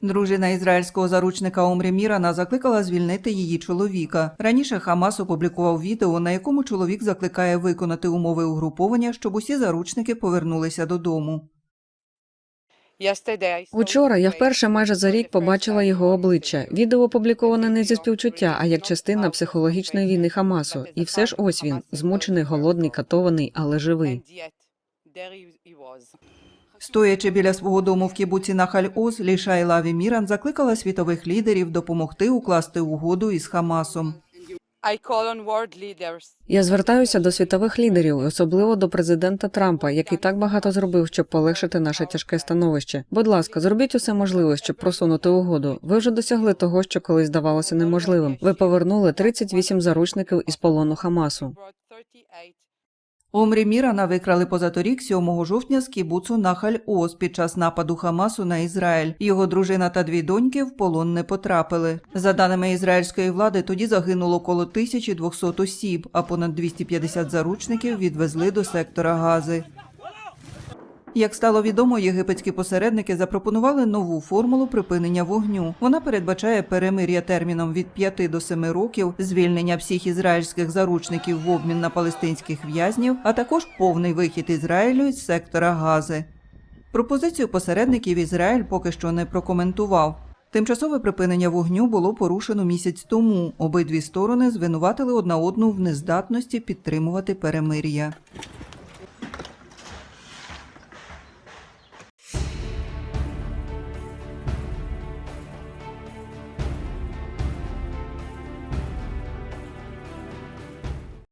Дружина ізраїльського заручника Омрі Мірана закликала звільнити її чоловіка. Раніше Хамас опублікував відео, на якому чоловік закликає виконати умови угруповання, щоб усі заручники повернулися додому. Учора я вперше майже за рік побачила його обличчя. Відео опубліковане не зі співчуття, а як частина психологічної війни Хамасу. І все ж ось він, змучений, голодний, катований, але живий. Стоячи біля свого дому в кібуці Нахаль-Оз, Лішай Лаві Міран закликала світових лідерів допомогти укласти угоду із Хамасом. Я звертаюся до світових лідерів, особливо до президента Трампа, який так багато зробив, щоб полегшити наше тяжке становище. Будь ласка, зробіть усе можливе, щоб просунути угоду. Ви вже досягли того, що колись здавалося неможливим. Ви повернули 38 заручників із полону Хамасу. Омрі Мірана викрали позаторік 7 жовтня з кібуцу Нахаль Ос під час нападу Хамасу на Ізраїль. Його дружина та дві доньки в полон не потрапили. За даними ізраїльської влади, тоді загинуло коло 1200 осіб, а понад 250 заручників відвезли до сектора Гази. Як стало відомо, єгипетські посередники запропонували нову формулу припинення вогню. Вона передбачає перемир'я терміном від 5 до 7 років, звільнення всіх ізраїльських заручників в обмін на палестинських в'язнів, а також повний вихід Ізраїлю з сектора Гази. Пропозицію посередників Ізраїль поки що не прокоментував. Тимчасове припинення вогню було порушено місяць тому. Обидві сторони звинуватили одна одну в нездатності підтримувати перемир'я.